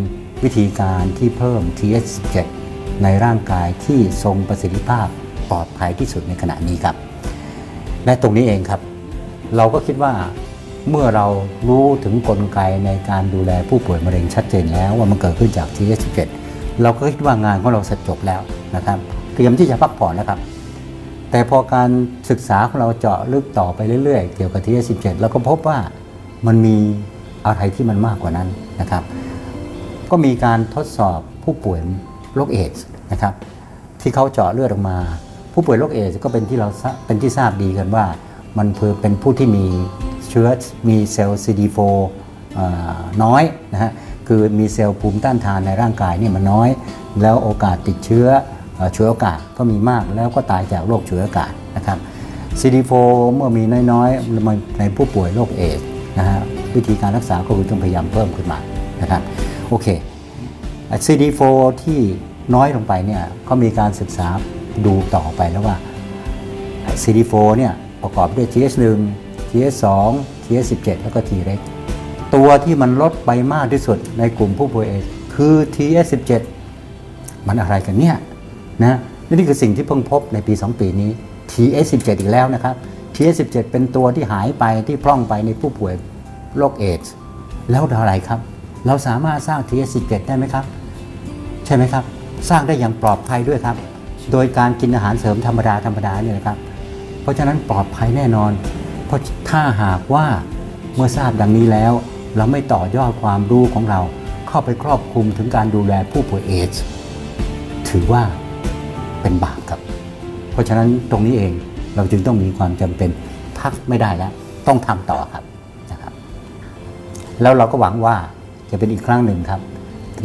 Speaker 4: วิธีการที่เพิ่ม TH17 ในร่างกายที่ทรงประสิทธิภาพปลอดภัยที่สุดในขณะนี้ครับ และตรงนี้เองครับ เราก็คิดว่าเมื่อเรารู้ถึงกลไกในการดูแลผู้ป่วยมะเร็งชัดเจนแล้วว่ามันเกิดขึ้นจาก TH17 เราก็คิดว่างานของเราเสร็จจบแล้วนะครับเตรียมที่จะพักผ่อนแล้วครับ แต่พอการศึกษาของเราเจาะลึกต่อไปเรื่อยๆ เกี่ยวกับ TH17 เราก็พบว่ามันมีอะไรที่มันมากกว่านั้นนะครับ ก็มีการทดสอบผู้ป่วยโรคเอดส์นะครับที่เขาเจาะเลือดออกมา ผู้ป่วยโรคเอดส์ก็เป็นที่เราเป็นที่ทราบดีกันว่า มันคือเป็นผู้ที่มีเชื้อมีเซลล์ CD4 น้อยนะฮะคือมีเซลล์ภูมิต้านทานในร่างกายเนี่ยมันน้อย แล้วโอกาสติดเชื้อเอ่อฉวยโอกาสก็มีมากแล้วก็ตายจากโรคฉวยโอกาสนะครับ CD4 เมื่อมีน้อยๆในผู้ป่วยโรคเอดส์นะฮะวิธีการรักษาก็คือต้องพยายามเพิ่มขึ้นมานะครับโอเค CD4 ที่น้อยลงไปเนี่ยก็มีการศึกษา ดูต่อไปแล้วว่า CD4 เนี่ยประกอบด้วย TH1 TH2 TH17 แล้วก็ Treg ตัวที่มันลดไปมากที่สุดในกลุ่มผู้ป่วยเอดส์คือ TH17 มันอะไรกันเนี่ยนะนี่คือสิ่งที่เพิ่งพบในปี 2 ปีนี้ TH17 อีกแล้วนะครับ TH17 เป็นตัวที่หายไปที่พร่องไปในผู้ป่วยโรคเอดส์แล้วอะไรครับ เราสามารถสร้าง TH17 ได้ไหมครับ ใช่ไหมครับ สร้างได้อย่างปลอดภัยด้วยครับ โดยการกินอาหารเสริมธรรมดาธรรมดาเนี่ยนะครับ เพราะฉะนั้นปลอดภัยแน่นอน เพราะถ้าหากว่าเมื่อทราบดังนี้แล้ว เราไม่ต่อยอดความรู้ของเราเข้าไปครอบคลุมถึงการดูแลผู้ป่วยเอดส์ถือว่าเป็นบาปครับ เพราะฉะนั้นตรงนี้เองเราจึงต้องมีความจำเป็นพักไม่ได้แล้ว ต้องทำต่อครับนะครับ แล้วเราก็หวังว่าจะเป็นอีกครั้งหนึ่งครับ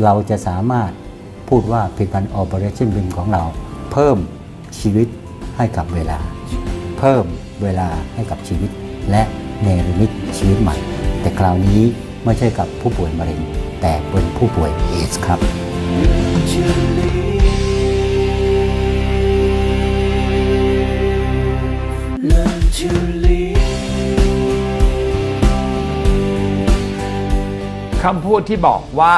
Speaker 4: เราจะสามารถพูดว่าผลิตภัณฑ์ Operation BIM ของเรา เพิ่มชีวิตให้กับเวลา เพิ่มเวลาให้กับชีวิต และเนรมิตชีวิตใหม่ แต่คราวนี้ไม่ใช่กับผู้ป่วยมะเร็ง แต่เป็นผู้ป่วยเอสครับ
Speaker 5: Learn to live.
Speaker 3: คำพูดที่บอกว่า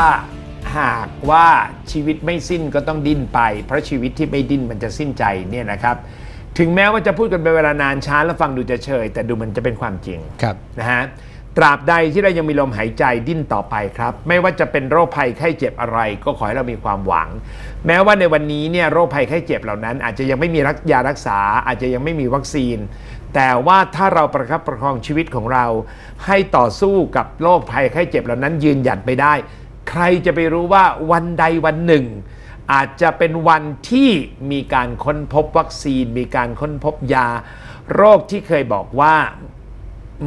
Speaker 3: หากว่าชีวิตไม่สิ้นก็ต้องดิ้นไป เพราะชีวิตที่ไม่ดิ้นมันจะสิ้นใจเนี่ยนะครับ ถึงแม้ว่าจะพูดกันเป็นเวลานานช้าแล้วฟังดูจะเฉย แต่ดูมันจะเป็นความจริง
Speaker 2: ครับ
Speaker 3: นะฮะตราบใดที่เรายังมีลมหายใจดิ้นต่อไปครับ ไม่ว่าจะเป็นโรคภัยไข้เจ็บอะไร ก็ขอให้เรามีความหวัง แม้ว่าในวันนี้เนี่ยโรคภัยไข้เจ็บเหล่านั้น อาจจะยังไม่มีรักยารักษา อาจจะยังไม่มีวัคซีน แต่ว่าถ้าเราประคับประคองชีวิตของเรา ให้ต่อสู้กับโรคภัยไข้เจ็บเหล่านั้นยืนหยัดไปได้ ใครจะไปรู้ว่าวันใดวันหนึ่ง อาจจะเป็นวันที่มีการค้นพบวัคซีน มีการค้นพบยา โรคที่เคยบอกว่า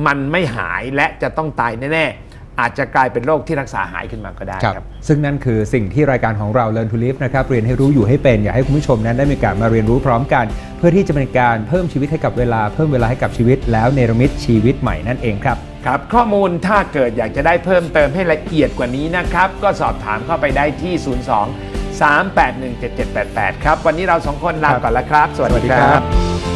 Speaker 3: มันไม่หายและจะต้องตายแน่ๆ อาจจะกลายเป็นโรคที่รักษาหายขึ้นมาก็ได้
Speaker 2: ครับ
Speaker 3: ครับ
Speaker 2: ซึ่งนั่นคือสิ่งที่รายการของเรา Learn to Live นะครับเรียนให้รู้อยู่ให้เป็น อยากให้คุณผู้ชมนั้นได้มีการมาเรียนรู้พร้อมกัน เพื่อที่จะเป็นการเพิ่มชีวิตให้กับเวลาเพิ่มเวลาให้กับชีวิต แล้วเนรมิตชีวิตใหม่นั่นเองครับ
Speaker 3: ครับข้อมูลถ้าเกิดอยากจะได้เพิ่มเติมให้ละเอียดกว่านี้นะครับ ก็สอบถามเข้าไปได้ที่ 02 381 7788 ครับ วันนี้เราสองคนลาก่อนแล้วครับ สวัสดี
Speaker 2: ค
Speaker 3: รั
Speaker 2: รับบ